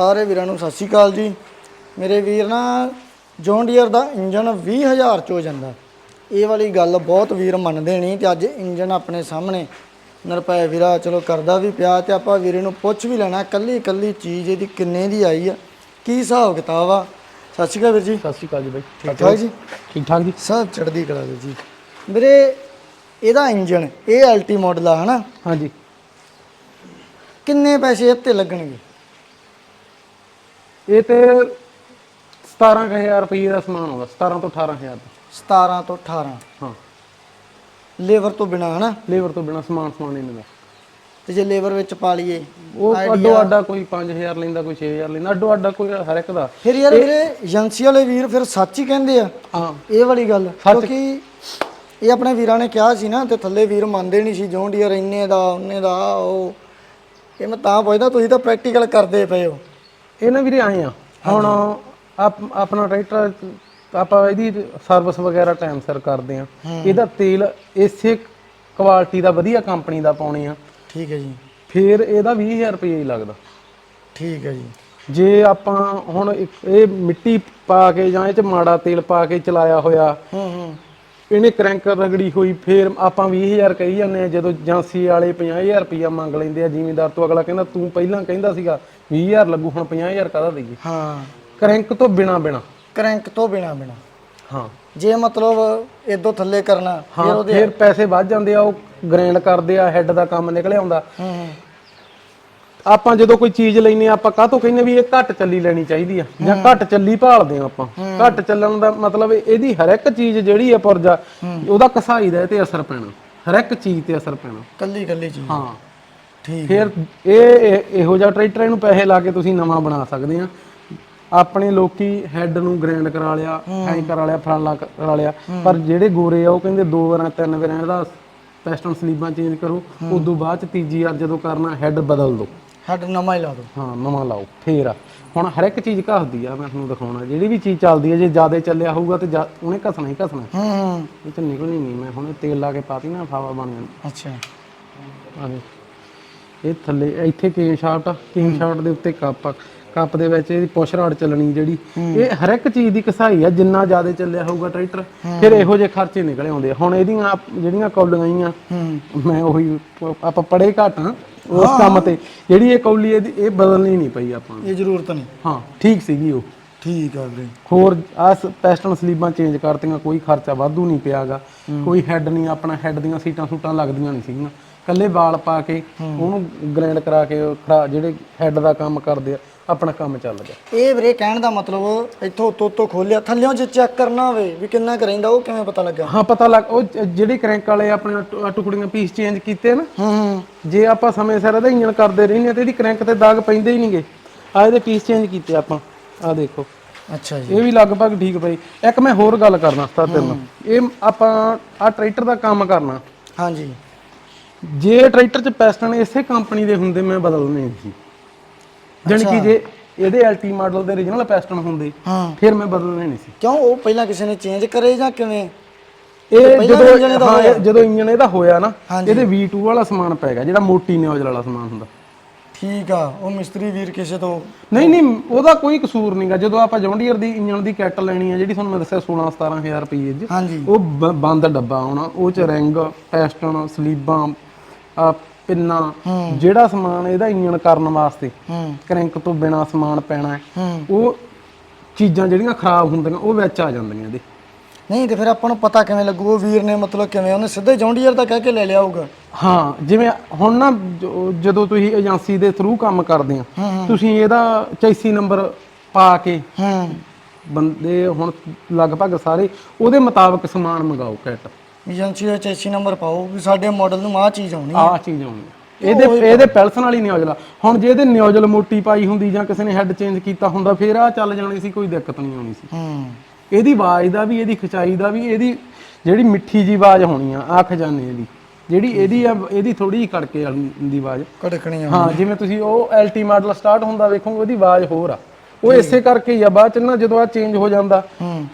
ਸਾਰੇ ਵੀਰਾਂ ਨੂੰ ਸਤਿ ਸ਼੍ਰੀ ਅਕਾਲ ਜੀ। ਮੇਰੇ ਵੀਰ ਨਾ ਜੌਨ ਡੀਅਰ ਦਾ ਇੰਜਨ 20000 ਚ ਹੋ ਜਾਂਦਾ। ਇਹ ਵਾਲੀ ਗੱਲ ਬਹੁਤ ਵੀਰ ਮੰਨਦੇ ਨਹੀਂ ਤੇ ਅੱਜ ਇੰਜਨ ਆਪਣੇ ਸਾਹਮਣੇ। ਨਰਪੈ ਵੀਰਾ ਚਲੋ ਕਰਦਾ ਵੀ ਪਿਆ ਤੇ ਆਪਾਂ ਵੀਰੇ ਨੂੰ ਪੁੱਛ ਵੀ ਲੈਣਾ ਕੱਲੀ ਕੱਲੀ ਚੀਜ਼ ਇਹਦੀ ਕਿੰਨੇ ਦੀ ਆਈ ਆ ਕੀ ਹਿਸਾਬ ਕਿਤਾਬ ਆ? ਸਤਿ ਸ਼੍ਰੀ ਅਕਾਲ ਵੀਰ ਜੀ। ਸਤਿ ਸ਼੍ਰੀ ਅਕਾਲ ਜੀ ਬਾਈ। ਠੀਕ ਠਾਕ ਜੀ? ਠੀਕ ਠਾਕ ਜੀ? ਸਭ ਚੜ੍ਹਦੀ ਕਲਾ ਵੀਰ ਜੀ। ਵੀਰੇ ਇਹਦਾ ਇੰਜਨ ਇਹ ਐਲਟੀ ਮਾਡਲ ਆ ਹਨਾ? ਹਾਂਜੀ। ਕਿੰਨੇ ਪੈਸੇ ਤੇ ਲੱਗਣਗੇ? ਇਹ ਤੇ 17000 ਰੁਪਏ ਦਾ ਸਮਾਨ ਆਉਂਦਾ 17 ਤੋਂ 18000 ਦਾ। 17 ਤੋਂ 18 ਹਾਂ। ਲੇਬਰ ਤੋਂ ਬਿਨਾ ਹਨਾ? ਲੇਬਰ ਤੋਂ ਬਿਨਾ ਸਮਾਨ ਸਮਾਨ ਨਹੀਂ ਮਿਲਦਾ ਤੇ ਜੇ ਲੇਬਰ ਵਿੱਚ ਪਾ ਲਈਏ ਉਹ ਅੱਡੋ ਅੱਡਾ ਕੋਈ 5000 ਲੈਂਦਾ ਕੋਈ 6000 ਲੈਂਦਾ ਅੱਡੋ ਅੱਡਾ ਕੋਈ ਹਰ ਇੱਕ ਦਾ। ਫਿਰ ਯਾਰ ਵੀਰੇ ਏਜੰਸੀ ਵਾਲੇ ਵੀਰ ਫਿਰ ਸੱਚ ਹੀ ਕਹਿੰਦੇ ਆ। ਹਾਂ। ਇਹ ਵਾਲੀ ਗੱਲ ਕਿਉਂਕਿ ਇਹ ਆਪਣੇ ਵੀਰਾਂ ਨੇ ਕਿਹਾ ਸੀ ਨਾ ਤੇ ਥੱਲੇ ਵੀਰ ਮੰਨਦੇ ਨਹੀਂ ਸੀ ਡੀਅਰ ਇੰਨੇ ਦਾ ਉਹਨੇ ਦਾ ਉਹ। ਇਹ ਮੈਂ ਤਾਂ ਪੁੱਛਦਾ ਤੁਸੀਂ ਤਾਂ ਪ੍ਰੈਕਟੀਕਲ ਕਰਦੇ ਪਏ ਹੋ। ਇਹ ਨਾ ਵੀਰੇ ਆਏ ਆ। ਹੁਣ ਆਪ ਆਪਣਾ ਟਰੈਕਟਰ ਆਪਾਂ ਇਹਦੀ ਸਰਵਿਸ ਵਗੈਰਾ ਟਾਈਮ ਸਿਰ ਕਰਦੇ ਆ। ਇਹਦਾ ਤੇਲ ਇਸੇ ਕੁਆਲਿਟੀ ਦਾ ਵਧੀਆ ਕੰਪਨੀ ਦਾ ਪਾਉਣੇ ਆ। ਠੀਕ ਹੈ ਜੀ। ਫਿਰ ਇਹਦਾ 20000 ਰੁਪਏ ਹੀ ਲੱਗਦਾ। ਠੀਕ ਹੈ ਜੀ। ਜੇ ਆਪਾਂ ਹੁਣ ਇੱਕ ਇਹ ਮਿੱਟੀ ਪਾ ਕੇ ਜਾਂ ਇਹ ਚ ਮਾੜਾ ਤੇਲ ਪਾ ਕੇ ਚਲਾਇਆ ਹੋਇਆ ਹੂੰ ਹੂੰ। ਇਹਨੇ ਕਰੰਕ ਰਗੜੀ ਹੋਈ ਫੇਰ ਆਪਾਂ 20000 ਕਹੀ ਜਾਂਦੇ ਆ ਜਦੋਂ ਏਜੰਸੀ ਵਾਲੇ 50000 ਰੁਪਇਆ ਮੰਗ ਲੈਂਦੇ ਆ ਜ਼ਿਮੀਂਦਾਰ ਤੋਂ ਅਗਲਾ ਕਹਿੰਦਾ ਤੂੰ ਪਹਿਲਾਂ ਕਹਿੰਦਾ ਸੀਗਾ 20000 ਲੱਗੂ ਹੁਣ 50000 ਕਾਹਦਾ ਦੇਈਏ? ਹਾਂ। ਕਰੰਕ ਤੋਂ ਬਿਨਾ ਬਿਨਾ। ਕਰੰਕ ਤੋਂ ਬਿਨਾ ਬਿਨਾ। ਹਾਂ। ਜੇ ਮਤਲਬ ਇਦੋਂ ਥੱਲੇ ਕਰਨਾ ਫਿਰ ਹਾਂ ਉਹਦੇ ਫਿਰ ਪੈਸੇ ਵੱਧ ਜਾਂਦੇ ਆ ਉਹ ਗ੍ਰੈਂਡ ਕਰਦੇ ਆ ਹੈੱਡ ਦਾ ਕੰਮ ਨਿਕਲ ਆਉਂਦਾ ਹੂੰ ਹੂੰ। ਆਪਾਂ ਜਦੋਂ ਕੋਈ ਚੀਜ਼ ਲੈਨੇ ਆ ਆਪਾਂ ਕਾਹਤੋਂ ਕਹਿੰਦੇ ਵੀ ਇਹ ਘੱਟ ਚੱਲੀ ਲੈਣੀ ਚਾਹੀਦੀ ਆ ਜਾਂ ਘੱਟ ਚੱਲੀ ਭਾਲਦੇ ਆ ਆਪਾਂ। ਘੱਟ ਚੱਲਣ ਦਾ ਮਤਲਬ ਇਹਦੀ ਹਰ ਇੱਕ ਚੀਜ਼ ਜਿਹੜੀ ਆ ਪੁਰਜਾ ਉਹਦਾ ਕਸਾਈ ਦਾ ਤੇ ਅਸਰ ਪੈਣਾ। ਹਰ ਇੱਕ ਚੀਜ਼ ਤੇ ਅਸਰ ਪੈਣਾ। ਕੱਲੀ ਕੱਲੀ ਚੀਜ਼। ਹਾਂ। ਠੀਕ ਫਿਰ ਇਹ ਇਹ- ਜਿਹਾ ਟਰੈਕਟਰ ਇਹਨੂੰ ਪੈਸੇ ਲਾ ਕੇ ਤੁਸੀਂ ਨਵਾਂ ਬਣਾ ਸਕਦੇ ਆ। ਆਪਣੇ ਲੋਕੀ ਹੈੱਡ ਨੂੰ ਗ੍ਰੈਂਡ ਕਰਾ ਲਿਆ ਐਂ ਕਰਾ ਲਿਆ ਫਰਾਲਾ ਕਰਾ ਲਿਆ। ਪਰ ਜਿਹੜੇ ਗੋਰੇ ਆ ਉਹ ਕਹਿੰਦੇ ਦੋ ਵਾਰਾਂ ਤਿੰਨ ਵਾਰਾਂ ਇਹਦਾ ਪੈਸਟਨ ਸਲੀਬਾਂ ਚੇਂਜ ਕਰੋ। ਉਦੋਂ ਬਾਅਦ ਚ ਤੀਜੀ ਵਾਰ ਜਦੋਂ ਕਰਨਾ ਹੈੱਡ ਬਦਲ ਦਿਓ ਹੱਡ ਨਵਾਂ ਹੀ ਲਾ ਦੋ। ਹਾਂ ਨਵਾਂ ਲਾਓ ਫੇਰ ਆ। ਹੁਣ ਹਰ ਇੱਕ ਚੀਜ਼ ਘਸਦੀ ਆ ਮੈਂ ਤੁਹਾਨੂੰ ਦਿਖਾਉਣਾ। ਜਿਹੜੀ ਵੀ ਚੀਜ਼ ਚੱਲਦੀ ਹੈ ਜੇ ਜ਼ਿਆਦਾ ਚੱਲਿਆ ਹੋਊਗਾ ਤੇ ਜਾ- ਉਹਨੇ ਘਸਣਾ ਹੀ ਘਸਣਾ। ਹੂੰ ਹੂੰ। ਇਹ ਚ ਨਿਕਲਣੀ ਨਹੀਂ ਮੈਂ ਹੁਣ ਤੇਲ ਲਾ ਕੇ ਪਾਤੀ ਨਾ ਫਾਵਾ ਬਣ ਜਾਣਾ ਅੱਛਾ। ਆ ਦੇਖ। ਇਹ ਥੱਲੇ ਇੱਥੇ ਕੇਨ ਸ਼ਾਫਟ ਆ ਕੇਨ ਸ਼ਾਫਟ ਦੇ ਉੱਤੇ ਕੱਪ ਆ। ਕੱਪ ਦੇ ਵਿੱਚ ਇਹਦੀ ਪੁਸ਼ ਰਾਡ ਚੱਲਣੀ ਜਿਹੜੀ। ਇਹ ਹਰ ਇੱਕ ਚੀਜ਼ ਦੀ ਕਸਾਈ ਆ ਜਿੰਨਾ ਜ਼ਿਆਦਾ ਚੱਲਿਆ ਹੋਊਗਾ ਟਰੈਕਟਰ ਫਿਰ ਇਹੋ ਜਿਹੇ ਖਰਚੇ ਨਿਕਲੇ ਆਉਂਦੇ ਆ। ਹੁਣ ਇਹਦੀਆਂ ਜਿਹੜੀਆਂ ਕੌਲੀਆਂ ਆਈਆਂ ਮੈਂ ਉਹੀ ਆਪਾਂ ਪੜੇ ਘੱਟ ਆ ਉਸ ਕੰਮ ਤੇ। ਜਿਹੜੀ ਇਹ ਕੌਲੀ ਇਹਦੀ ਇਹ ਬਦਲਣੀ ਨਹੀਂ ਪਈ ਆਪਾਂ ਨੂੰ। ਇਹ ਜ਼ਰੂਰਤ ਨਹੀਂ। ਹਾਂ ਠੀਕ ਸੀਗੀ ਉਹ। ਠੀਕ ਆ ਵੀਰੇ। ਹੋਰ ਆਸ ਪੈਸਟਨ ਸਲੀਬਾਂ ਚੇਂਜ ਕਰਤੀਆਂ ਕੋਈ ਖਰਚਾ ਵਾਧੂ ਨਹੀਂ ਪਿਆਗਾ। ਕੋਈ ਹੈੱਡ ਨਹੀਂ ਆਪਣਾ ਹੈੱਡ ਦੀਆਂ ਸੀਟਾਂ ਸੂਟਾਂ ਲੱਗਦੀਆਂ ਨਹੀਂ ਸੀਗੀਆਂ। ਕੱਲੇ ਵਾਲ ਪਾ ਕੇ ਉਹਨੂੰ ਗ੍ਰੈਂਡ ਕਰਾ ਕੇ ਉਹ ਖਰਾ ਜਿਹੜੇ ਹੈੱਡ ਦਾ ਕੰਮ ਕਰਦੇ ਆ ਆਪਣਾ ਕੰਮ ਚੱਲ ਗਿਆ। ਇਹ ਵੀਰੇ ਕਹਿਣ ਦਾ ਮਤਲਬ ਇੱਥੋਂ ਉੱਤੋਂ ਉੱਤੋਂ ਖੋਲਿਆ ਥੱਲਿਓਂ ਜੇ ਚੈੱਕ ਕਰਨਾ ਹੋਵੇ ਵੀ ਕਿੰਨਾ ਕੁ ਰਹਿੰਦਾ ਉਹ ਕਿਵੇਂ ਪਤਾ ਲੱਗਾ? ਹਾਂ ਪਤਾ ਲੱਗ ਉਹ ਜਿਹੜੇ ਕ੍ਰੈਂਕ ਵਾਲੇ ਆਪਣੇ ਟੁ- ਟੁਕੜੀਆਂ ਪੀਸ ਚੇਂਜ ਕੀਤੇ ਨਾ ਹੂੰ ਹੂੰ। ਜੇ ਆਪਾਂ ਸਮੇਂ ਸਿਰ ਇਹਦਾ ਇੰਜਨ ਕਰਦੇ ਰਹਿੰਦੇ ਤੇ ਇਹਦੀ ਕ੍ਰੈਂਕ ਤੇ ਦਾਗ ਪੈਂਦੇ ਹੀ ਨਹੀਂਗੇ ਆ ਇਹਦੇ ਪੀਸ ਚੇਂਜ ਕੀਤੇ ਆਪਾਂ ਆ ਦੇਖੋ। ਅੱਛਾ ਜੀ। ਇਹ ਵੀ ਲਗਭਗ ਠੀਕ ਪਈ ਇੱਕ ਮੈਂ ਹੋਰ ਗੱਲ ਕਰਨਾ ਸਤਾ ਤੇਰੇ ਨਾਲ। ਇਹ ਆਪਾਂ ਆ ਟਰੈਕਟਰ ਦਾ ਕੰਮ ਕਰਨਾ। ਹਾਂਜੀ। ਜੇ ਟਰੈਕਟਰ 'ਚ ਪੈਸਟਨ ਇਸੇ ਕੰਪਨੀ ਦੇ ਹੁੰਦੇ ਮੈਂ ਬਦਲਣੇ ਨਹੀਂ ਸੀ। ਜਾਣੀ ਕਿ ਜੇ ਇਹਦੇ ਐਲਟੀ ਮਾਡਲ ਦੇ origignal ਪੈਸਟਨ ਹੁੰਦੇ ਹਾਂ। ਫਿਰ ਮੈਂ ਬਦਲਣੇ ਨਹੀਂ ਸੀ। ਕਿਉਂ? ਉਹ ਪਹਿਲਾਂ ਕਿਸੇ ਨੇ ਚੇਂਜ ਕਰੇ ਜਾਂ ਕਿਵੇਂ? ਇਹ ਜਦੋਂ ਹਾਂ, ਜਦੋਂ ਇੰਜਨ ਇਹਦਾ ਹੋਇਆ ਨਾ। ਇਹਦੇ V2 ਵਾਲਾ ਸਮਾਨ ਪੈ ਗਿਆ ਜਿਹੜਾ ਮੋਟੀ ਨਿਓਜਲ ਵਾਲਾ ਸਮਾਨ ਹੁੰਦਾ। ਠੀਕ ਆ ਉਹ ਮਿਸਤਰੀ ਵੀਰ ਕਿਸੇ ਤੋਂ ਨਹੀਂ ਨਹੀਂ ਉਹਦਾ ਕੋਈ ਕਸੂਰ ਨਹੀਂਗਾ ਜਦੋਂ ਆਪਾਂ ਜੌਂਡੀਅਰ ਦੀ ਇੰਜਨ ਦੀ ਕਿੱਟ ਲੈਣੀ ਆ ਜਿਹੜੀ ਤੁਹਾਨੂੰ ਮੈਂ ਦੱਸਿਆ 16 17000 ਰੁਪਏ ਦੀ ਉਹ ਬੰਦ ਡੱਬਾ ਆਉਣਾ ਉਹ ਚ ਰਿੰਗ ਪੈਸਟਨ ਸਲੀਬਾਂ ਆ ਪਿੰਨਾ ਜਿਹੜਾ ਸਮਾਨ ਇਹਦਾ ਇੰਜਨ ਕਰਨ ਵਾਸਤੇ ਕ੍ਰੈਂਕ ਤੋਂ ਬਿਨਾ ਸਮਾਨ ਪੈਣਾ ਉਹ ਚੀਜ਼ਾਂ ਜਿਹੜੀਆਂ ਖਰਾਬ ਹੁੰਦੀਆਂ ਉਹ ਵਿੱਚ ਆ ਜਾਂਦੀਆਂ ਇਹਦੇ। ਨਹੀਂ ਤੇ ਫਿਰ ਆਪਾਂ ਨੂੰ ਪਤਾ ਕਿਵੇਂ ਲੱਗੂ ਉਹ ਵੀਰ ਨੇ ਮਤਲਬ ਕਿਵੇਂ ਉਹਨੇ ਸਿੱਧੇ ਜੌਂਡੀਅਰ ਦਾ ਕਹਿ ਕੇ ਲੈ ਲਿਆ ਹੋਊਗਾ। ਹਾਂ ਜਿਵੇਂ ਹੁਣ ਨਾ ਜਦੋਂ ਤੁਸੀਂ ਏਜੰਸੀ ਦੇ ਥਰੂ ਕੰਮ ਕਰਦੇ ਆ ਤੁਸੀਂ ਇਹਦਾ ਚੈਸੀ ਨੰਬਰ ਪਾ ਕੇ ਹੂੰ। ਬੰਦੇ ਹੁਣ ਲਗਭਗ ਸਾਰੇ ਉਹਦੇ ਮੁਤਾਬਕ ਸਮਾਨ ਮੰਗਾਓ ਕਿੱਟ ਏਜੰਸੀ ਦਾ ਚੈਸੀ ਨੰਬਰ ਪਾਓ ਵੀ ਸਾਡੇ ਮਾਡਲ ਨੂੰ ਆਹ ਚੀਜ਼ ਆਉਣੀ ਆਹ ਚੀਜ਼ ਆਉਣੀ ਆ। ਇਹਦੇ ਇਹਦੇ ਪੈਲਸਨ ਵਾਲੀ ਨਿਓਜਲ ਆ। ਹੁਣ ਜੇ ਇਹਦੇ ਨਿਓਜਲ ਮੋਟੀ ਪਾਈ ਹੁੰਦੀ ਜਾਂ ਕਿਸੇ ਨੇ ਹੈੱਡ ਚੇਂਜ ਕੀਤਾ ਹੁੰਦਾ ਫਿਰ ਆ ਚੱਲ ਜਾਣੀ ਸੀ ਕੋਈ ਦਿੱਕਤ ਨਹੀਂ ਆਉਣੀ ਸੀ। ਹੂੰ। ਇਹਦੀ ਆਵਾਜ਼ ਦਾ ਵੀ ਇਹਦੀ ਖਿਚਾਈ ਦਾ ਵੀ ਇਹਦੀ ਜਿਹੜੀ ਮਿੱਠੀ ਜੀ ਆਵਾਜ਼ ਹੋਣੀ ਆ ਆ ਖਜ਼ਾਨੇ ਦੀ। ਜਿਹੜੀ ਇਹਦੀ ਆ ਇਹਦੀ ਥੋੜੀ ਜਿਹੀ ਕੜਕੇ ਵਾਲੀ ਦੀ ਆਵਾਜ਼। ਕੜਕਣੀ ਆ ਹਾਂ ਜਿਵੇਂ ਤੁਸੀਂ ਉਹ ਐਲਟੀ ਮਾਡਲ ਸਟਾਰਟ ਹੁੰਦਾ ਵੇਖੋਗੇ ਉਹਦੀ ਆਵਾਜ਼ ਹੋਰ ਆ। ਉਹ ਇਸੇ ਕਰਕੇ ਹੀ ਆ ਬਾਅਦ ਚ ਨਾ ਜਦੋਂ ਆ ਚੇਂਜ ਹੋ ਜਾਂਦਾ। ਹੂੰ।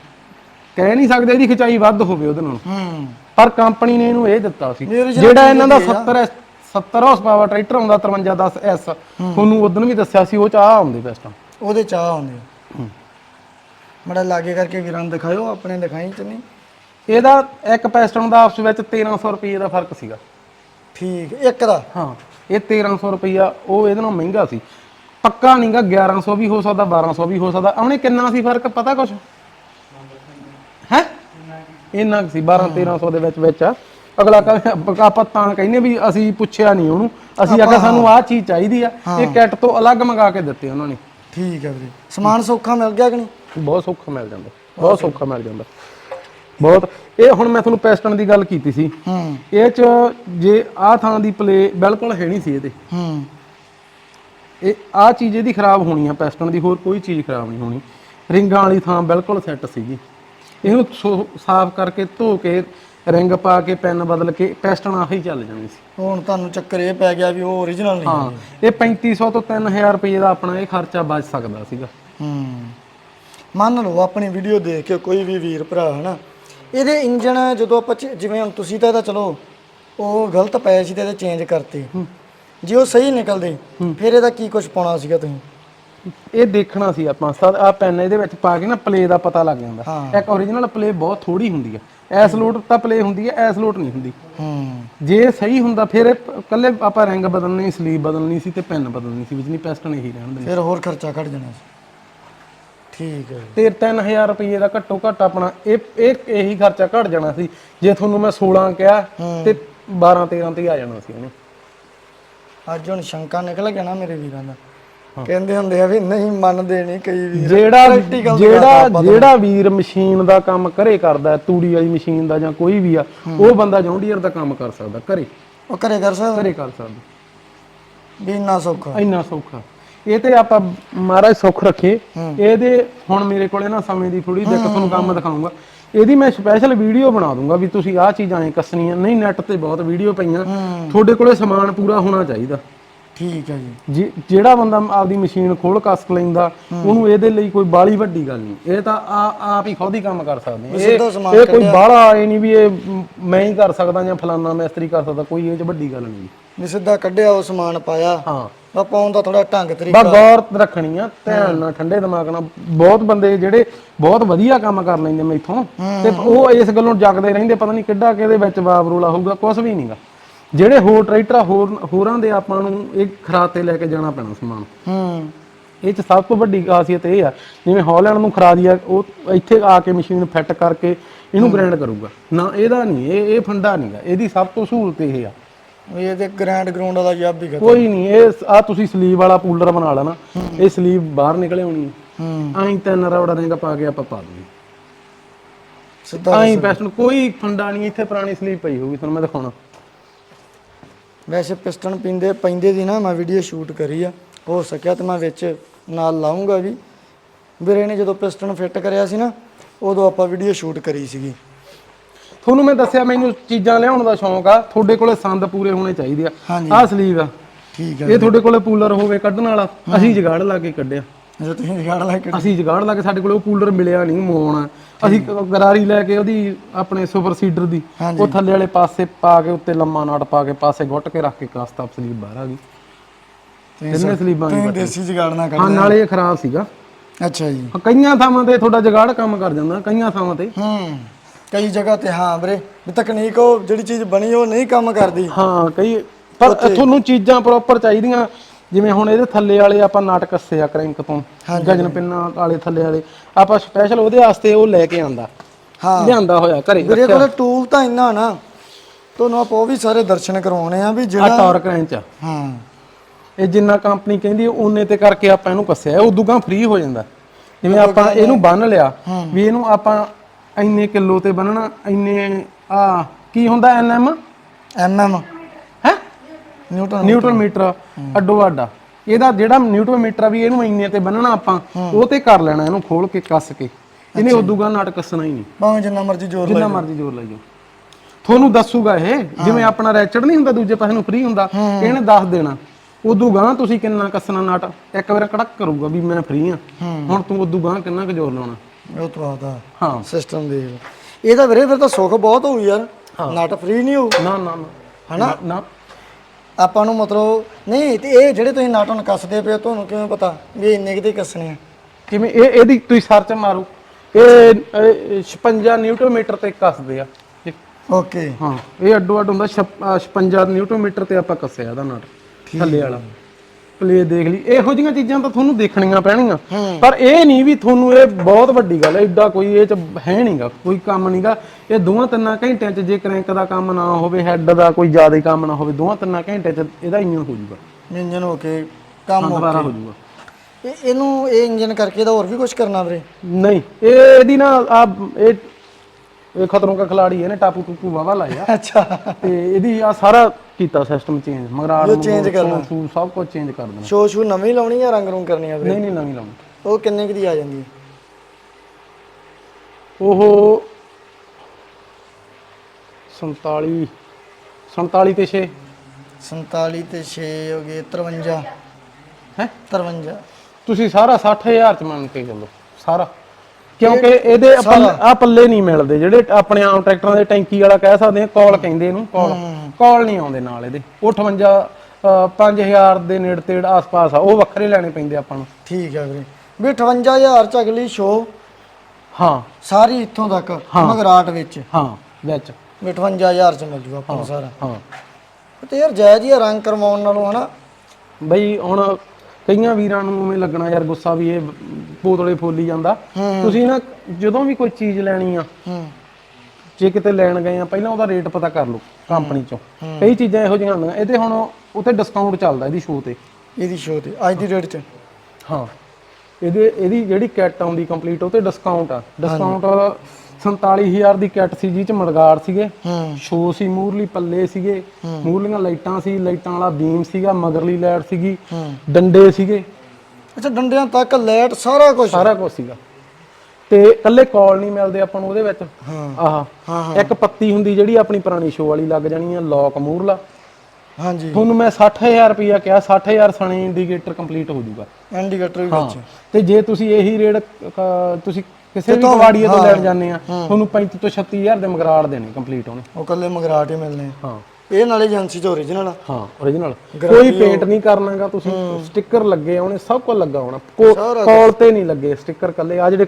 ਕਹਿ ਨਹੀਂ ਸਕਦੇ ਇਹਦੀ ਖਿਚਾਈ ਵੱਧ ਹੋਵੇ ਉਹਦੇ ਨਾਲ। ਹੂੰ। ਪਰ ਕੰਪਨੀ ਨੇ ਇਹਨੂੰ ਇਹ ਦਿੱਤਾ ਸੀ। ਜਿਹੜਾ ਇਹਨਾਂ ਦਾ ਇਹ ਆ। 70 70 ਹਾਰਸ ਪਾਵਰ ਟਰੈਕਟਰ ਆਉਂਦਾ 5310 ਐਸ ਤੁਹਾਨੂੰ ਉਦੋਂ ਵੀ ਦੱਸਿਆ ਸੀ ਉਹ ਚ ਆ ਆਉਂਦੇ ਪਿਸਟਨ ਉਹਦੇ ਚਾਹ ਆਉਂਦੇ ਮੜਾ ਲਾਗੇ ਕਰਕੇ ਵੀਰਾਂ ਨੂੰ ਦਿਖਾਇਓ ਆਪਣੇ ਦਿਖਾਈ ਚ ਨਹੀਂ। ਇਹਦਾ ਇੱਕ ਪਿਸਟਨ ਦਾ ਆਪਸ ਵਿੱਚ 1300 ਰੁਪਏ ਦਾ ਫ਼ਰਕ ਸੀਗਾ। ਠੀਕ ਇੱਕ ਦਾ? ਹਾਂ ਇਹ 1300 ਰੁਪਈਆ ਉਹ ਇਹਦੇ ਨਾਲੋਂ ਮਹਿੰਗਾ ਸੀ। ਪੱਕਾ ਨਹੀਂਗਾ 1100 ਵੀ ਹੋ ਸਕਦਾ 1200 ਵੀ ਹੋ ਸਕਦਾ। ਉਹਨੇ ਕਿੰਨਾ ਸੀ ਫ਼ਰਕ ਪਤਾ ਕੁਛ? ਹੈ? ਇੰਨਾ ਕੁ ਸੀ 12 1300 ਦੇ ਵਿੱਚ ਵਿੱਚ। ਆ। ਅਗਲਾ ਕਹਿੰਦਾ ਆਪਾਂ ਤਾਂ ਕਹਿੰਦੇ ਵੀ ਅਸੀਂ ਪੁੱਛਿਆ ਨਹੀਂ ਉਹਨੂੰ। ਅਸੀਂ ਆਖਿਆ ਸਾਨੂੰ ਆਹ ਚੀਜ਼ ਚਾਹੀਦੀ ਆ। ਇਹ ਕਿੱਟ ਤੋਂ ਅਲੱਗ ਮੰਗਾ ਕੇ ਦਿੱਤੇ ਉਹਨਾਂ ਨੇ। ਠੀਕ ਹੈ ਵੀਰੇ। ਸਮਾਨ ਸੌਖਾ ਮਿਲ ਗਿਆ ਕਿ ਨਹੀਂ? ਬਹੁਤ ਸੌਖਾ ਮਿਲ ਜਾਂਦਾ। ਬਹੁਤ ਸੌਖਾ। ਮਿਲ ਜਾਂਦਾ। ਬਹੁਤ। ਇਹ ਹੁਣ ਮੈਂ ਤੁਹਾਨੂੰ ਪੈਸਟਨ ਦੀ ਗੱਲ ਕੀਤੀ ਸੀ। ਹੂੰ। ਇਹ ਚ ਜੇ ਆਹ ਥਾਂ ਦੀ ਪਲੇ ਬਿਲਕੁਲ ਹੈ ਨਹੀਂ ਸੀ ਇਹਦੇ। ਹੂੰ। ਇਹ ਆ ਚੀਜ਼ ਇਹਦੀ ਖਰਾਬ ਹੋਣੀ ਆ ਪੈਸਟਨ ਦੀ। ਹੋਰ ਕੋਈ ਚੀਜ਼ ਖਰਾਬ ਨਹੀਂ ਹੋਣੀ। ਰਿੰਗਾਂ ਵਾਲੀ ਥਾਂ ਬਿਲਕੁਲ ਸੈੱਟ ਸੀਗੀ। ਇਹਨੂੰ ਸਾਫ਼ ਕਰਕੇ ਧੋ ਕੇ ਰਿੰਗ ਪਾ ਕੇ ਪੈਨ ਬਦਲ ਕੇ ਪੈਸਟਨ ਆਹੀ ਚੱਲ ਜਾਣੀ ਸੀ। ਹੁਣ ਤੁਹਾਨੂੰ ਚੱਕਰ ਇਹ ਪੈ ਗਿਆ ਵੀ ਉਹ ਓਰੀਜਨਲ ਨਹੀਂ ਹਾਂ ਇਹ 3500 ਤੋਂ 3000 ਰੁਪਏ ਦਾ ਆਪਣਾ ਇਹ ਖਰਚਾ ਬਚ ਸਕਦਾ ਸੀਗਾ। ਹੂੰ। ਮੰਨ ਲਓ ਆਪਣੀ ਵੀਡੀਓ ਦੇਖ ਕੇ ਕੋਈ ਵੀ ਵੀਰ ਭਰਾ ਹਨਾ? ਇਹਦੇ ਇੰਜਨ ਜਦੋਂ ਆਪਾਂ ਜਿਵੇਂ ਹੁਣ ਤੁਸੀਂ ਤਾਂ ਇਹਦਾ ਚਲੋ ਉਹ ਗਲਤ ਪਏ ਸੀ ਤੇ ਇਹਦੇ ਚੇਂਜ ਕਰਤੇ। ਜੇ ਉਹ ਸਹੀ ਨਿਕਲਦੇ ਫਿਰ ਇਹਦਾ ਕੀ ਕੁਝ ਪਾਉਣਾ ਸੀਗਾ ਤੁਸੀਂ? ਇਹ ਦੇਖਣਾ ਸੀ ਆਪਾਂ। ਸਦ ਆ ਪੈਨ ਇਹਦੇ ਵਿੱਚ ਪਾ ਕੇ ਨਾ ਪਲੇ ਦਾ ਪਤਾ ਲੱਗ ਜਾਂਦਾ। ਇੱਕ ਓਰੀਜਨਲ ਪਲੇ ਬਹੁਤ ਥੋੜੀ ਹੁੰਦੀ ਹੈ ਐਸ ਲੋਟ ਤਾਂ ਪਲੇ ਹੁੰਦੀ ਹੈ ਐਸ ਲੋਟ ਨਹੀਂ ਹੁੰਦੀ। ਹੂੰ। ਜੇ ਸਹੀ ਹੁੰਦਾ ਫਿਰ ਇਕੱਲੇ ਆਪਾਂ ਰਿੰਗ ਬਦਲਣੀ ਸਲੀਵ ਬਦਲਣੀ ਸੀ ਤੇ ਪੈਨ ਬਦਲਣੀ ਸੀ ਵਿਚਲੀ ਪੈਸਟਨ ਇਹੀ ਰਹਿਣ ਦੇਣੀ। ਫਿਰ ਹੋਰ ਖਰਚਾ ਘਟ ਜਾਣਾ ਸੀ। ਠੀਕ ਹੈ। ਤੇ 3000 ਰੁਪਏ ਦਾ ਘੱਟੋ ਘੱਟ ਆਪਣਾ ਇਹ ਇਹ ਇਹੀ ਖਰਚਾ ਘਟ ਜਾਣਾ ਸੀ। ਜੇ ਤੁਹਾਨੂੰ ਮੈਂ 16 ਕਿਹਾ ਤੇ 12 13 ਤੇ ਆ ਜਾਣਾ ਸੀ ਉਹਨੇ। ਅੱਜ ਹੁਣ ਸ਼ੰਕਾ ਨਿਕਲ ਗਿਆ ਨਾ ਮੇਰੇ ਵੀਰਾਂ ਦਾ। ਕਹਿੰਦੇ ਹੁੰਦੇ ਆ ਵੀ ਨਹੀਂ ਮੰਨਦੇ ਨਹੀਂ ਕਈ ਵੀਰ। ਜਿਹੜਾ ਜਿਹੜਾ ਜਿਹੜਾ ਵੀਰ ਮਸ਼ੀਨ ਦਾ ਕੰਮ ਘਰੇ ਕਰਦਾ ਤੂੜੀ ਵਾਲੀ ਮਸ਼ੀਨ ਦਾ ਜਾਂ ਕੋਈ ਵੀ ਆ ਉਹ ਬੰਦਾ ਜੌਂਡੀਅਰ ਦਾ ਕੰਮ ਕਰ ਸਕਦਾ ਘਰੇ। ਉਹ ਘਰੇ ਕਰ ਸਕਦਾ? ਘਰੇ ਕਰ ਸਕਦਾ। ਵੀ ਇੰਨਾ ਸੌਖਾ। ਇੰਨਾ ਸੌਖਾ। ਇਹ ਤੇ ਆਪਾਂ ਮਹਾਰਾਜ ਸੁੱਖ ਰੱਖੇ। ਇਹਦੇ ਹੁਣ ਮੇਰੇ ਕੋਲੇ ਨਾ ਸਮੇਂ ਦੀ ਥੋੜੀ ਜਿਹੀ ਤੁਹਾਨੂੰ ਕੰਮ ਦਿਖਾਉਂਗਾ। ਇਹਦੀ ਮੈਂ ਸਪੈਸ਼ਲ ਵੀਡੀਓ ਬਣਾ ਦੂੰਗਾ ਵੀ ਤੁਸੀਂ ਆਹ ਚੀਜ਼ਾਂ ਐ ਕੱਸਣੀਆਂ। ਨਹੀਂ ਨੈਟ ਤੇ ਬਹੁਤ ਵੀਡੀਓ ਪਈਆਂ। ਤੁਹਾਡੇ ਕੋਲੇ ਸਮਾਨ ਪੂਰਾ ਹੋਣਾ ਚਾਹੀਦਾ। ਠੀਕ ਹੈ ਜੀ। ਜੇ- ਜਿਹੜਾ ਬੰਦਾ ਆਪਦੀ ਮਸ਼ੀਨ ਖੋਲ ਕੱਸ ਲੈਂਦਾ ਉਹਨੂੰ ਇਹਦੇ ਲਈ ਕੋਈ ਬਾਲੀ ਵੱਡੀ ਗੱਲ ਨਹੀਂ। ਇਹ ਤਾਂ ਆ ਆਪ ਹੀ ਖੁਦ ਹੀ ਕੰਮ ਕਰ ਸਕਦੇ ਆ। ਸਿੱਧਾ ਇਹ ਸਮਾਨ ਇਹ ਕੋਈ ਬਾਹਲਾ ਆਏ ਨਹੀਂ ਵੀ ਇਹ ਮ, ਮੈਂ ਹੀ ਕਰ ਸਕਦਾ ਜਾਂ ਫਲਾਨਾ ਮਿਸਤਰੀ ਕਰ ਸਕਦਾ ਕੋਈ ਇਹ ਚ ਵੱਡੀ ਗੱਲ ਨਹੀਂ। ਵੀ ਸਿੱਧਾ ਕੱਢਿਆ ਉਹ ਸਮਾਨ ਪਾਇਆ। ਹਾਂ। ਆ ਪਾਉਣ ਦਾ ਥੋੜਾ ਢੰਗ ਤਰੀਕਾ ਬਸ ਗੌਰ ਰੱਖਣੀ ਆ ਧਿਆਨ ਨਾਲ ਠੰਡੇ ਦਿਮਾਗ ਨਾਲ। ਬਹੁਤ ਬੰਦੇ ਜਿਹੜੇ ਬਹੁਤ ਵਧੀਆ ਕੰਮ ਕਰ ਲੈਂਦੇ ਮੈਥੋਂ ਤੇ ਉਹ ਇਸ ਗੱਲੋਂ ਜਗਦੇ ਰਹਿੰਦੇ ਪਤਾ ਨਹੀਂ ਕਿੱਡਾ ਕਿਹਦੇ ਵਿੱਚ ਬਾਬਰੂਲਾ ਹੋਊਗਾ ਕੁਝ ਵੀ ਨਹੀਂਗਾ ਜਿਹੜੇ ਹੋਰ ਟਰੈਕਟਰ ਹੋਰ ਹੋਰਾਂ ਦੇ ਆਪਾਂ ਨੂੰ ਇਹ ਖਰਾਤੇ ਲੈ ਕੇ ਜਾਣਾ ਪੈਣਾ ਸਮਾਨ। ਹੂੰ। ਇਹ ਚ ਸਭ ਤੋਂ ਵੱਡੀ ਖਾਸੀਅਤ ਇਹ ਆ ਜਿਵੇਂ ਹਾਲੈਂਡ ਨੂੰ ਖਰਾਦੀ ਆ ਉਹ ਇੱਥੇ ਆ ਕੇ ਮਸ਼ੀਨ ਫਿੱਟ ਕਰਕੇ ਇਹਨੂੰ ਗ੍ਰਾਈਂਡ ਕਰੂਗਾ। ਨਾ ਇਹਦਾ ਨਹੀਂ ਇਹ ਇਹ ਫੰਡਾ ਨਹੀਂਗਾ ਇਹਦੀ ਸਭ ਤੋਂ ਸਹੂਲਤ ਇਹ ਆ। ਵੀ ਇਹਦੇ ਗ੍ਰੈਂਡ ਗਰਾਊਂਡ ਵਾਲਾ ਜੱਬ ਹੀ ਖਤਮ। ਕੋਈ ਨਹੀਂ ਇਹ ਆ ਤੁਸੀਂ ਸਲੀਵ ਵਾਲਾ ਪੂਲਰ ਬਣਾ ਲੈਣਾ ਇਹ ਸਲੀਵ ਬਾਹਰ ਨਿਕਲੇ ਹੋਣੀ ਹੂੰ। ਐਂ ਤਿੰਨ ਰੌੜਾ ਰਿੰਗ ਪਾ ਕੇ ਆਪਾਂ ਪਾ ਦੂਗੇ ਸਿੱਧਾ ਐਂ ਪੈਸਟਨ ਕੋਈ ਫੰਡਾ ਨਹੀਂ ਇੱਥੇ ਪੁਰਾਣੀ ਸਲੀਵ ਪਈ ਹੋਊਗੀ ਤੁਹਾਨੂੰ ਮੈਂ ਦਿਖਾਉਣਾ। ਵੈਸੇ ਪਿਸਟਨ ਪਿੰਦੇ ਪੈਂਦੇ ਦੀ ਨਾ ਮੈਂ ਵੀਡੀਓ ਸ਼ੂਟ ਕਰੀ ਆ। ਹੋ ਸਕਿਆ ਤੇ ਮੈਂ ਵਿੱਚ ਨਾਲ ਲਾਉਂਗਾ ਵੀ। ਵੀਰੇ ਨੇ ਜਦੋਂ ਪਿਸਟਨ ਫਿੱਟ ਕਰਿਆ ਸੀ ਨਾ ਉਦੋਂ ਆਪਾਂ ਵੀਡੀਓ ਸ਼ੂਟ ਕਰੀ ਸੀਗੀ। ਤੁਹਾਨੂੰ ਮੈਂ ਦੱਸਿਆ ਮੈਨੂੰ ਚੀਜ਼ਾਂ ਲਿਆਉਣ ਦਾ ਸ਼ੌਂਕ ਆ। ਤੁਹਾਡੇ ਕੋਲੇ ਸੰਦ ਪੂਰੇ ਹੋਣੇ ਚਾਹੀਦੇ ਆ। ਹਾਂਜੀ। ਆਹ ਸਲੀਵ ਆ। ਠੀਕ ਹੈ ਇਹ ਤੁਹਾਡੇ ਕੋਲੇ ਪੂਲਰ ਹੋਵੇ ਕੱਢਣ ਵਾਲਾ ਅਸੀਂ ਜਗਾੜ ਲਾ ਕੇ ਕੱਢਿਆ। ਜੇ ਤੁਸੀਂ ਜਗਾੜ ਲੈ ਕੇ ਅਸੀਂ ਜਗਾੜ ਲਾ ਕੇ ਸਾਡੇ ਕੋਲ ਉਹ ਕੂਲਰ ਮਿਲਿਆ ਨਹੀਂ ਮੋਣ। ਅਸੀਂ ਗਰਾਰੀ ਲੈ ਕੇ ਉਹਦੀ ਆਪਣੇ ਸੁਪਰ ਸੀਡਰ ਦੀ। ਉਹ ਥੱਲੇ ਵਾਲੇ ਪਾਸੇ ਪਾ ਕੇ ਉੱਤੇ ਲੰਮਾ ਨਾਟ ਪਾ ਕੇ ਪਾਸੇ ਗੁੱਟ ਕੇ ਰੱਖ ਕੇ ਕਾਸਤਾ ਸਲੀਬ ਬਾਹਰ ਆ ਗਈ। ਤਿੰਨੇ ਸਲੀਬਾਂ ਤੁਸੀਂ ਦੇਸੀ ਜਗਾੜ ਨਾ ਹਾਂ ਨਾਲੇ ਇਹ ਖਰਾਬ ਸੀਗਾ। ਅੱਛਾ ਜੀ। ਕਈਆਂ ਥਾਵਾਂ ਤੇ ਤੁਹਾਡਾ ਜਗਾੜ ਕੰਮ ਕਰ ਜਾਂਦਾ ਕਈਆਂ ਥਾਵਾਂ ਤੇ। ਹੂੰ ਕਈ ਜਗ੍ਹਾ ਤੇ ਹਾਂ ਵੀਰੇ ਵੀ ਤਕਨੀਕ ਉਹ ਜਿਹੜੀ ਚੀਜ਼ ਬਣੀ ਉਹ ਨਹੀਂ ਕੰਮ ਕਰਦੀ। ਹਾਂ ਕਈ ਪਰ ਤੁਹਾਨੂੰ ਚੀਜ਼ਾਂ ਪ੍ਰੋਪਰ ਚਾਹੀਦੀਆਂ। ਜਿਵੇਂ ਹੁਣ ਇਹਦੇ ਥੱਲੇ ਵਾਲੇ ਆਪਾਂ ਨਾਟ ਕੱਸੇ ਆ ਕ੍ਰੈਂਕ ਤੋਂ ਗਜਨ ਪਿੰਨਾਂ ਵਾਲੇ ਥੱਲੇ ਵਾਲੇ ਆਪਾਂ ਸਪੈਸ਼ਲ ਉਹਦੇ ਵਾਸਤੇ ਉਹ ਲੈ ਕੇ ਆਂਦਾ। ਹਾਂ। ਲਿਆਂਦਾ ਹੋਇਆ ਘਰੇ ਵੀਰੇ ਕੋਲ ਟੂਲ ਤਾਂ ਇੰਨਾ ਨਾ ਤੁਹਾਨੂੰ ਆਪਾਂ ਉਹ ਵੀ ਸਾਰੇ ਦਰਸ਼ਨ ਕਰਵਾਉਣੇ ਆ ਵੀ ਜਿਹੜਾ ਟਾਰਕ ਰੈਂਚ ਆ ਹਾਂ। ਇਹ ਜਿੰਨਾ ਕੰਪਨੀ ਕਹਿੰਦੀ ਉਹਨੇ ਤੇ ਕਰਕੇ ਆਪਾਂ ਇਹਨੂੰ ਕੱਸਿਆ। ਉਹ ਦੁੱਗਾ ਫ੍ਰੀ ਹੋ ਜਾਂਦਾ। ਜਿਵੇਂ ਆਪਾਂ ਇਹਨੂੰ ਬੰਨ ਲਿਆ ਵੀ ਇਹਨੂੰ ਆਪਾਂ ਇੰਨੇ ਕਿਲੋ ਤੇ ਬੰਨਣਾ ਇੰਨੇ ਆ ਕੀ ਹੁੰਦਾ NM MM newton newton metre ਅੱਡੋ ਅੱਡਾ ਇਹਦਾ ਜਿਹੜਾ ਨਿਊਟਨ ਮੀਟਰ ਵੀ ਇਹਨੂੰ ਇੰਨੇ ਤੇ ਬੰਨਣਾ ਆਪਾਂ ਉਹ ਤੇ ਕਰ ਲੈਣਾ ਇਹਨੂੰ ਖੋਲ ਕੇ ਕੱਸ ਕੇ। ਇਹਨੇ ਉਦੂਗਾ ਨਾਟ ਕੱਸਣਾ ਹੀ ਨਹੀਂ। ਭਾਵੇਂ ਜਿੰਨਾ ਮਰਜ਼ੀ ਜ਼ੋਰ ਜਿੰਨਾ ਮਰਜ਼ੀ ਜ਼ੋਰ ਲਾਈ ਜਾਓ। ਤੁਹਾਨੂੰ ਦੱਸੂਗਾ ਇਹ ਜਿਵੇਂ ਆਪਣਾ ਰੈਚਡ ਨਹੀਂ ਹੁੰਦਾ ਦੂਜੇ ਪਾਸੇ ਨੂੰ ਫ੍ਰੀ ਹੁੰਦਾ ਇਹਨੇ ਦੱਸ ਦੇਣਾ। ਉਦੋਂ ਗਾਂ ਤੁਸੀਂ ਕਿੰਨਾ ਕੱਸਣਾ ਨਾਟ ਇੱਕ ਵਾਰ ਕੜਕ ਕਰੂਗਾ ਵੀ ਮੈਂ ਫ੍ਰੀ ਆ। ਹੁਣ ਤੂੰ ਉਦੋਂ ਗਾਂ ਕਿੰਨਾ ਕੁ ਜ਼ੋਰ ਲਾਉਣਾ। ਉਹ ਤੋਂ ਆਦਾ ਹਾਂ। ਸਿਸਟਮ ਦੇਖ ਇਹਦਾ ਵੀਰੇ ਫਿਰ ਤਾਂ ਸੁੱਖ ਬਹੁਤ ਹੋਊ ਯਾਰ। ਨਟ ਫ੍ਰੀ ਨਹੀਂ ਹੋਊ। ਨਾ ਨਾ ਨਾ। ਹਨਾ? ਨਾ। ਆਪਾਂ ਨੂੰ ਮਤਲਬ ਨਹੀਂ ਤੇ ਇਹ ਜਿਹੜੇ ਤੁਸੀਂ ਨਾਟਨ ਕੱਸਦੇ ਪਏ ਹੋ, ਤੁਹਾਨੂੰ ਕਿਵੇਂ ਪਤਾ ਵੀ ਇੰਨੇ ਕਿਤੇ ਕੱਸਣੇ ਆ? ਕਿਵੇਂ ਇਹ ਇਹਦੀ ਤੁਸੀਂ ਸਰਚ ਮਾਰੋ। ਇਹ ਇਹ 56 ਨਿਊਟਨ ਮੀਟਰ ਤੇ ਕੱਸਦੇ ਆ। ਇਹ- ਓਕੇ। ਹਾਂ ਇਹ ਅੱਡੋ ਅੱਡ ਹੁੰਦਾ ਛਪ- ਅਹ 56 ਨਿਊਟਨ ਮੀਟਰ ਤੇ ਆਪਾਂ ਕੱਸਿਆ ਇਹਦਾ ਨਾਟ ਥੱਲੇ ਵਾਲਾ। ਪਲੇ ਦੇਖ ਲਈ। ਇਹੋ ਜਿਹੀਆਂ ਚੀਜ਼ਾਂ ਤਾਂ ਤੁਹਾਨੂੰ ਦੇਖਣੀਆਂ ਪੈਣਗੀਆਂ। ਪਰ ਇਹ ਨਹੀਂ ਵੀ ਤੁਹਾਨੂੰ ਇਹ ਬਹੁਤ ਵੱਡੀ ਗੱਲ ਹੈ। ਏਡਾ ਕੋਈ ਇਹ ਚ ਹੈ ਨਹੀਂਗਾ ਕੋਈ ਕੰਮ ਨਹੀਂਗਾ। ਇਹ ਦੋਵਾਂ ਤਿੰਨਾਂ ਘੰਟਿਆਂ ਚ ਜੇ ਕ੍ਰੈਂਕ ਦਾ ਕੰਮ ਨਾ ਹੋਵੇ ਹੈੱਡ ਦਾ ਕੋਈ ਜ਼ਿਆਦਾ ਕੰਮ ਨਾ ਹੋਵੇ ਦੋਵਾਂ ਤਿੰਨਾਂ ਘੰਟਿਆਂ ਚ ਇਹਦਾ ਇੰਜਨ ਹੋ ਜਾਊਗਾ। ਇੰਜਨ ਹੋ ਕੇ ਕੰਮ ਹੋ ਦੁਬਾਰਾ ਹੋ ਜਾਊਗਾ। ਇਹ ਇਹਨੂੰ ਇਹ ਇੰਜਨ ਕਰਕੇ ਇਹਦਾ ਹੋਰ ਵੀ ਕੁਝ ਕਰਨਾ ਵੀਰੇ? ਨਹੀਂ ਇਹ ਇਹਦੀ ਨਾ ਆ ਇਹ ਇਹ ਖਤਰੋਂ ਕਾ ਖਿਲਾੜੀ ਇਹਨੇ ਟਾਪੂ ਟੂਪੂ ਵਾਵਾ ਲਾਇਆ। ਅੱਛਾ। ਤੇ ਇਹਦੀ ਆ ਸਾਰਾ ਕੀਤਾ ਸਿਸਟਮ ਚੇਂਜ ਮਗਰਾੜ ਇਹ change ਕਰਨਾ। ਸੂ ਸਭ ਕੁਝ ਚੇਂਜ ਕਰ ਦੇਣਾ। ਸ਼ੋ ਸ਼ੂ ਨਵੀਂ ਲਾਉਣੀ ਜਾਂ ਰੰਗ ਰੂੰਗ ਕਰਨੀ ਆ ਵੀਰੇ ਨਹੀਂ ਨਹੀਂ ਨਵੀਂ ਲਾਉਣੀ। ਉਹ ਕਿੰਨੇ ਕੁ ਦੀ ਆ ਜਾਂਦੀ ਹੈ? ਉਹ 47 47 ਤੇ 6 47 ਤੇ 6 ਹੋ ਗਏ 53 ਹੈ? 53 ਤੁਸੀਂ ਸਾਰਾ 60000 ਚ ਮੰਨ ਕੇ ਚੱਲੋ ਸਾਰਾ। ਕਿਉਂਕਿ ਇਹਦੇ ਆ ਪੱਲੇ ਨਹੀਂ ਮਿਲਦੇ ਜਿਹੜੇ ਆਪਣੇ ਆਮ ਟਰੈਕਟਰਾਂ ਦੇ ਟੈਂਕੀ ਵਾਲਾ ਕਹਿ ਸਕਦੇ ਆ ਕੌਲ ਕਹਿੰਦੇ ਇਹਨੂੰ ਕੌਲ। ਕੌਲ ਨਹੀਂ ਆਉਂਦੇ ਨਾਲ ਇਹਦੇ। ਉਹ 58 ਅ, 5000 ਦੇ ਨੇੜੇ ਤੇੜ ਆਸ-ਪਾਸ ਆ ਉਹ ਵੱਖਰੇ ਲੈਣੇ ਪੈਂਦੇ ਆਪਾਂ ਨੂੰ। ਠੀਕ ਹੈ ਵੀਰੇ। ਵੀ 58000 ਚ ਅਗਲੀ ਸ਼ੋ ਹਾਂ। ਸਾਰੀ ਇੱਥੋਂ ਤੱਕ ਮਗਰਾਟ ਵਿੱਚ। ਹਾਂ ਵਿੱਚ। ਵੀ 58000 ਚ ਮਿਲ ਜੂਗਾ ਆਪਾਂ ਨੂੰ ਸਾਰਾ। ਹਾਂ। ਤੇ ਯਾਰ ਜਾਇਜ਼ ਹੀ ਆ ਰੰਗ ਕਰਵਾਉਣ ਨਾਲੋਂ ਹਨਾ? ਬਈ ਹੁਣ ਕਈਆਂ ਵੀਰਾਂ ਨੂੰ ਉਵੇਂ ਲੱਗਣਾ ਯਾਰ ਗੁੱਸਾ ਵੀ ਇਹ ਬੋਤਲੇ ਫੋਲੀ ਜਾਂਦਾ। ਤੁਸੀਂ ਨਾ ਜਦੋਂ ਵੀ ਕੋਈ ਚੀਜ਼ ਲੈਣੀ ਆ ਹੂੰ। ਜੇ ਕਿਤੇ ਲੈਣ ਗਏ ਆ ਪਹਿਲਾਂ ਉਹਦਾ ਰੇਟ ਪਤਾ ਕਰ ਲਓ ਕੰਪਨੀ ਚੋਂ। ਕਈ ਚੀਜ਼ਾਂ ਇਹੋ ਜਿਹੀਆਂ ਹੁੰਦੀਆਂ ਇਹਦੇ ਹੁਣ ਉੱਤੇ ਡਿਸਕਾਊਂਟ ਚੱਲਦਾ ਇਹਦੀ ਸ਼ੋਅ ਤੇ। ਇਹਦੀ ਸ਼ੋ ਤੇ ਅੱਜ ਦੀ ਡੇਟ ਚ। ਹਾਂ। ਇਹਦੇ ਇਹਦੀ ਜਿਹੜੀ ਕਿੱਟ ਆਉਂਦੀ ਕੰਪਲੀਟ ਉਹ ਤੇ ਡਿਸਕਾਊਂਟ ਆ। ਡਿਸਕਾਊਂਟ 47000 ਦੀ ਕਿੱਟ ਸੀ ਜੀ ਚ ਮੜਗਾੜ ਸੀਗੇ। ਸ਼ੋ ਸੀ ਮੂਰਲੀ ਪੱਲੇ ਸੀਗੇ। ਮੂਰਲੀਆਂ ਲਾਈਟਾਂ ਸੀ ਲਾਈਟਾਂ ਵਾਲਾ ਬੀਮ ਸੀਗਾ ਮਗਰਲੀ ਲਾਈਟ ਸੀਗੀ। ਡੰਡੇ ਸੀਗੇ। ਅੱਛਾ ਡੰਡਿਆਂ ਤੱਕ ਲਾਈਟ ਸਾਰਾ ਕੁਝ ਸਾਰਾ ਕੁਝ ਸੀਗਾ। ਤੇ ਇਕੱਲੇ ਕਾਲ ਨਹੀਂ ਮਿਲਦੇ ਆਪਾਂ ਨੂੰ ਉਹਦੇ ਵਿੱਚ। ਹਾਂ। ਆਹ ਇੱਕ ਪੱਤੀ ਹੁੰਦੀ ਜਿਹੜੀ ਆਪਣੀ ਪੁਰਾਣੀ ਸ਼ੋ ਵਾਲੀ ਲੱਗ ਜਾਣੀ ਆ ਲੋਕ ਮੂਰਲਾ। ਹਾਂਜੀ। ਤੁਹਾਨੂੰ ਮੈਂ 60000 ਰੁਪਇਆ ਕਿਹਾ 60000 ਸਣੇ ਇੰਡੀਕੇਟਰ ਕੰਪਲੀਟ ਹੋ ਜਾਊਗਾ। ਇੰਡੀਕੇਟਰ ਵੀ ਵਿੱਚ। ਤੇ ਜੇ ਤੁਸੀਂ ਇਹੀ ਰੇਟ ਤੁਸੀਂ ਕਿਸੇ ਵੀ ਕਵਾੜੀਏ ਤੋਂ ਲੈਣ ਜਾਂਦੇ ਆ ਤੁਹਾਨੂੰ 35 ਤੋਂ 36000 ਦੇ ਮਗਰਾੜ ਦੇਣੇ ਕੰਪਲੀਟ ਉਹਨੇ ਉਹ ਕੱਲੇ ਮਗਰਾਟ ਹੀ ਮਿਲਨੇ ਹਾਂ। ਇਹ ਨਾਲੇ ਏਜੰਸੀ ਚ ਓਰੀਜਨਲ ਹਾਂ origignal ਕੋਈ ਪੇਂਟ ਨਹੀਂ ਕਰਨਾਗਾ ਤੁਸੀਂ ਸਟicker ਲੱਗੇ ਆਉਣੇ ਸਭ ਕੁਝ ਲੱਗਾ ਹੋਣਾ। ਕਾਲ ਤੇ ਨਹੀਂ ਲੱਗੇ ਸਟicker ਕੱਲੇ। ਆ ਜਿਹੜੇ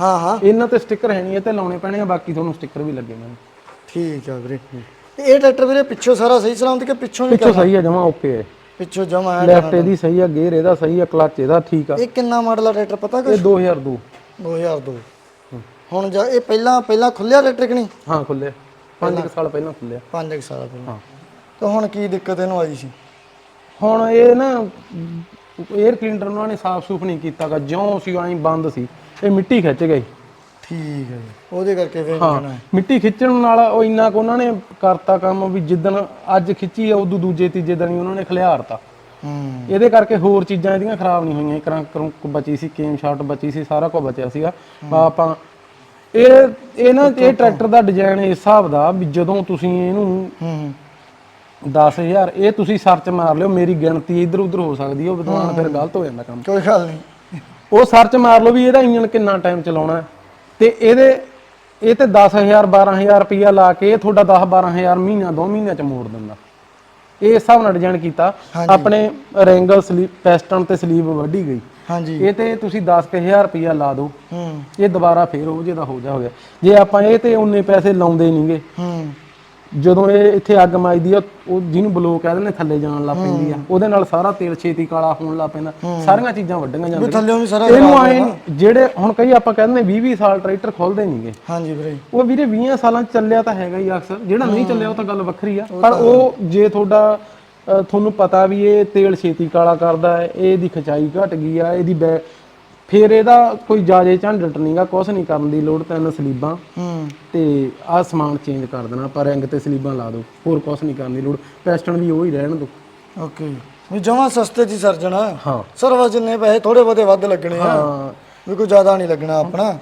ਹਾਂ ਹਾਂ। ਇਹਨਾਂ ਤੇ ਸਟicker ਹੈ ਨਹੀਂ ਇਹ ਤੇ ਲਾਉਣੇ ਪੈਣੇ ਆ ਬਾਕੀ ਤੁਹਾਨੂੰ ਸਟicker ਵੀ ਲੱਗੇ ਮੈਨੂੰ ਠੀਕ ਆ ਵੀਰੇ। ਤੇ ਇਹ ਟਰੈਕਟਰ ਵੀਰੇ ਪਿੱਛੋਂ ਸਾਰਾ ਸਹੀ ਸਲਾਮਤ ਕਿ ਪਿੱਛੋਂ ਵੀ ਪਿੱਛੋਂ ਸਹੀ ਆ ਜਮਾ ਓਕੇ ਹੈ ਪਿੱਛੋਂ ਜਮਾ ਹੈ ਲੈਫਟ ਇਹਦੀ ਸਹੀ ਆ ਗੇਅਰ ਇਹਦਾ ਸਹੀ ਆ ਕਲਚ ਇਹਦਾ ਠੀਕ ਆ। ਇਹ ਕਿੰਨਾ ਮਾਡਲ ਆ ਟਰੈਕਟਰ ਪਤਾ ਕੁਛ? ਇਹ 2002 2002 ਹੁਣ ਜਾ ਇਹ ਪਹਿਲਾਂ ਪਹਿਲਾਂ ਖੁੱਲਿਆ ਟਰੈਕਟਰ ਕਿ ਨਹੀਂ? ਹਾਂ ਖੁੱਲਿਆ। 5 ਸਾਲ ਪਹਿਲਾਂ ਖੁੱਲਿਆ 5 ਸਾਲ ਪਹਿਲਾਂ। ਤਾਂ ਹੁਣ ਕੀ ਦਿੱਕਤ ਇਹਨੂੰ ਆਈ ਸੀ? ਹੁਣ ਇਹ ਨਾ 에ਅਰ ਕਲੀਨਰ ਉਹਨਾਂ ਨੇ ਸਾਫ਼ ਸੂਫ ਨਹੀਂ ਕੀਤਾਗਾ ਜਿਉਂ ਸੀ ਐਂ ਬੰਦ ਸੀ। ਇਹ ਮਿੱਟੀ ਖਿੱਚ ਗਈ ਠੀਕ ਹੈ ਉਹਦੇ ਕਰਕੇ ਫਿਰ ਹਾਂ ਮਿੱਟੀ ਖਿੱਚਣ ਨਾਲ ਉਹ ਇੰਨਾ ਕੁ ਉਹਨਾਂ ਨੇ ਕਰਤਾ ਕੰਮ ਵੀ ਜਿੱਦਣ ਅੱਜ ਖਿੱਚੀ ਆ ਉਦੋਂ ਦੂਜੇ ਤੀਜੇ ਦਿਨ ਹੀ ਉਹਨਾਂ ਨੇ ਖਿਲਾਰਤਾ ਹੂੰ। ਇਹਦੇ ਕਰਕੇ ਹੋਰ ਚੀਜ਼ਾਂ ਇਹਦੀਆਂ ਖਰਾਬ ਨਹੀਂ ਹੋਈਆਂ। ਕਰੰਕ ਕਰੰਕ ਬਚੀ ਸੀ ਕੇਮ ਸ਼ਾਟ ਬਚੀ ਸੀ ਸਾਰਾ ਕੁਝ ਬਚਿਆ ਸੀਗਾ। ਆਪਾਂ ਇਹ ਇਹ ਨਾ ਇਹ ਟਰੈਕਟਰ ਦਾ ਡਿਜ਼ਾਈਨ ਇਸ ਹਿਸਾਬ ਦਾ ਵੀ ਜਦੋਂ ਤੁਸੀਂ ਇਹਨੂੰ ਹੂੰ 10000 ਇਹ ਤੁਸੀਂ ਸਰਚ ਮਾਰ ਲਿਓ ਮੇਰੀ ਗਿਣਤੀ ਇੱਧਰ ਉੱਧਰ ਹੋ ਸਕਦੀ ਹੈ ਉਹ ਵਿਦਵਾਨ ਫਿਰ ਗਲਤ ਹੋ ਜਾਂਦਾ ਕੰਮ। ਕੋਈ ਗੱਲ ਨਹੀਂ। ਉਹ ਸਰਚ ਮਾਰ ਲਓ ਵੀ ਇਹਦਾ ਇੰਜਨ ਕਿੰਨਾ ਟਾਈਮ ਚਲਾਉਣਾ ਤੇ ਇਹਦੇ ਇਹ ਤੇ 10000 12000 ਰੁਪਇਆ ਲਾ ਕੇ ਇਹ ਤੁਹਾਡਾ 10 12000 ਮਹੀਨਾ 2 ਮਹੀਨਿਆਂ ਚ ਮੋੜ ਦਿੰਦਾ। ਇਹ ਹਿਸਾਬ ਨਾਲ ਡਿਜ਼ਾਈਨ ਕੀਤਾ। ਆਪਣੇ ਰਿੰਗ ਸਲੀਪ ਪੈਸਟਨ ਤੇ ਸਲੀਪ ਵੱਢੀ ਗਈ। ਹਾਂਜੀ। ਇਹ ਤੇ ਤੁਸੀਂ 10000 ਰੁਪਇਆ ਲਾ ਦਿਓ। ਹੂੰ। ਇਹ ਦੁਬਾਰਾ ਫੇਰ ਉਹ ਜਿਹਦਾ ਹੋ ਜਾ ਹੋ ਗਿਆ। ਜੇ ਆਪਾਂ ਇਹ ਤੇ ਉਨੇ ਪੈਸੇ ਲਾਉਂਦੇ ਨਹੀਂਗੇ ਹੂੰ। ਜਦੋਂ ਇਹ ਇੱਥੇ ਅੱਗ ਮਾਈਦੀ ਆ ਉਹ ਜਿਹਨੂੰ ਬਲੋ ਕਹਿ ਦਿੰਦੇ ਥੱਲੇ ਜਾਣ ਲੱਗ ਪੈਂਦੀ ਆ। ਉਹਦੇ ਨਾਲ ਸਾਰਾ ਤੇਲ ਛੇਤੀ ਕਾਲਾ ਹੋਣ ਲੱਗ ਪੈਂਦਾ। ਸਾਰੀਆਂ ਚੀਜ਼ਾਂ ਵੱਡੀਆਂ ਜਾਂਦੀਆਂ। ਥੱਲੇੋਂ ਵੀ ਸਾਰਾ ਇਹਨੂੰ ਆਏ ਜਿਹੜੇ ਹੁਣ ਕਈ ਆਪਾਂ ਕਹਿੰਦੇ 20 20 ਸਾਲ ਟਰੈਕਟਰ ਖੋਲਦੇ ਨਹੀਂਗੇ ਹਾਂਜੀ ਵੀਰੇ। ਉਹ ਵੀਰੇ 20 ਸਾਲਾਂ ਚ ਚੱਲਿਆ ਤਾਂ ਹੈਗਾ ਹੀ ਅਕਸਰ। ਜਿਹੜਾ ਨਹੀਂ ਚੱਲਿਆ ਉਹ ਤਾਂ ਗੱਲ ਵੱਖਰੀ ਆ। ਪਰ ਉਹ ਜੇ ਤੁਹਾਡਾ ਤੁਹਾਨੂੰ ਪਤਾ ਵੀ ਇਹ ਤੇਲ ਛੇਤੀ ਕਾਲਾ ਕਰਦਾ ਹੈ ਇਹਦੀ ਖਚਾਈ ਘਟ ਗਈ ਆ ਇਹਦੀ ਬੈ ਫਿਰ ਇਹਦਾ ਕੋਈ ਜਾਜੇ ਝੰਡਟ ਨਹੀਂਗਾ ਕੁਛ ਨਹੀਂ ਕਰਨ ਦੀ ਲੋੜ ਤਿੰਨ ਸਲੀਬਾਂ। ਹੂੰ। ਤੇ ਆਹ ਸਮਾਨ ਚੇਂਜ ਕਰ ਦੇਣਾ ਆਪਾਂ ਰਿੰਗ ਤੇ ਸਲੀਬਾਂ ਲਾ ਦਿਓ ਹੋਰ ਕੁਛ ਨਹੀਂ ਕਰਨ ਦੀ ਲੋੜ। ਪੈਸਟਨ ਵੀ ਉਹ ਹੀ ਰਹਿਣ ਦਿਓ ਓਕੇ। ਵੀ ਜਮਾ ਸਸਤੇ ਹੀ ਸਰਜਣਾ ਹਾਂ। ਸਰਵਾ ਜਿੰਨੇ ਪੈਸੇ ਥੋੜੇ ਬਹੁਤੇ ਵੱਧ ਲੱਗਣੇ ਆ। ਹਾਂ। ਵੀ ਕੋਈ ਜ਼ਿਆਦਾ ਨਹੀਂ ਲੱਗਣਾ ਆਪਣਾ।